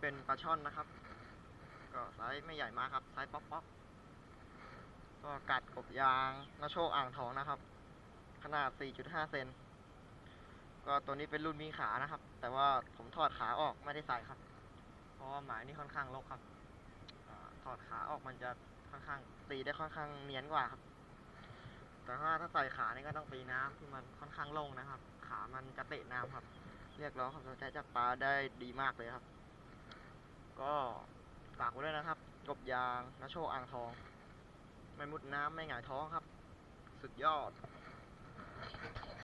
เป็นปลาช่อนนะครับ ก็ไซส์ไม่ใหญ่มากครับไซส์ป๊อกป๊อกก็กัดกบยางนโชคอ่างทองนะครับ ขนาด 4.5 เซนก็ตัวนี้เป็นรุ่นมีขานะครับ แต่ว่าผมถอดขาออกไม่ได้ใส่ครับ เพราะว่าหมายนี่ค่อนข้างรกครับอถอดขาออกมันจะค่อนข้างตีได้ค่อนข้างเนียนกว่าครับ แต่ว่าถ้าใส่ขานี่ก็ต้องตีน้ำที่มันค่อนข้างโล่งนะครับ ขามันจะเตะน้ำครับ เรียกร้องความสนใจจากปลาได้ดีมากเลยครับ ก็ฝากไว้ด้วยนะครับ กบยางนโชอ่างทอง ไม่มุดน้ำไม่หงายท้องครับ สุดยอด